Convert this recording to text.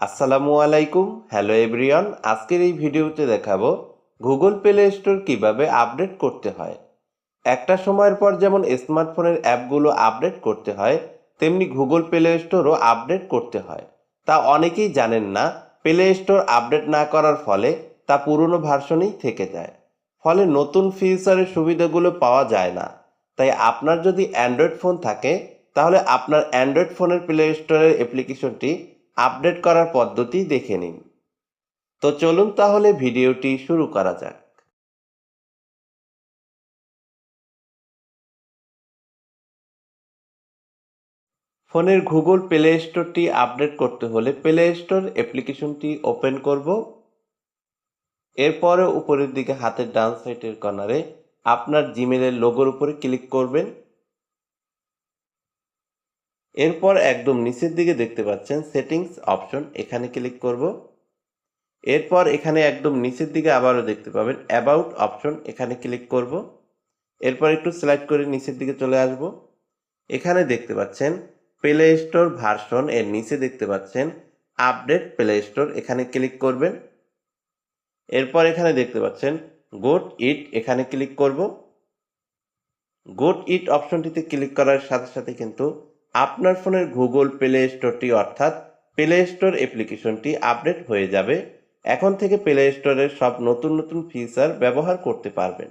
আসসালামু আলাইকুম। Hello everyone আজকের এই ভিডিওতে দেখাবো গুগল প্লে স্টোর কীভাবে আপডেট করতে হয়। একটা সময়ের পর যেমন স্মার্টফোনের অ্যাপগুলো আপডেট করতে হয়, তেমনি গুগল প্লে স্টোরও আপডেট করতে হয়। তা অনেকেই জানেন না প্লে স্টোর আপডেট না করার ফলে তা পুরনো ভার্সনেই থেকে যায়। ফলে নতুন ফিচারের সুবিধাগুলো পাওয়া যায় না। তাই আপনার যদি অ্যান্ড্রয়েড ফোন থাকে, তাহলে আপনার অ্যান্ড্রয়েড ফোনের প্লে স্টোরের অ্যাপ্লিকেশনটি আপডেট করার পদ্ধতি দেখে নিন। তো চলুন তাহলে ভিডিওটি শুরু করা যাক। ফোনের গুগল প্লে স্টোরটি আপডেট করতে হলে প্লে স্টোর অ্যাপ্লিকেশনটি ওপেন করব। এরপরে উপরের দিকে হাতের ডান সাইডের কর্নারে আপনার জিমেলের লোগোর উপরে ক্লিক করবেন। এরপর একদম নিচের দিকে দেখতে পাচ্ছেন সেটিংস অপশন এখানে ক্লিক করব। এরপর এখানে একদম নিচের দিকে আবারও দেখতে পাবেন অ্যাবাউট অপশন এখানে ক্লিক করব। এরপর একটু সিলেক্ট করে নিচের দিকে চলে আসব। এখানে দেখতে পাচ্ছেন প্লে স্টোর ভার্সন এর নিচে দেখতে পাচ্ছেন আপডেট প্লে স্টোর এখানে ক্লিক করবেন। এরপর এখানে দেখতে পাচ্ছেন গোট ইট এখানে ক্লিক করব। গোট ইট অপশনটিতে ক্লিক করার সাথে সাথে কিন্তু আপনার ফোনের গুগল প্লে স্টোরটি অর্থাৎ প্লে স্টোর অ্যাপ্লিকেশনটি আপডেট হয়ে যাবে। এখন থেকে প্লে স্টোরের সব নতুন নতুন ফিচার ব্যবহার করতে পারবেন।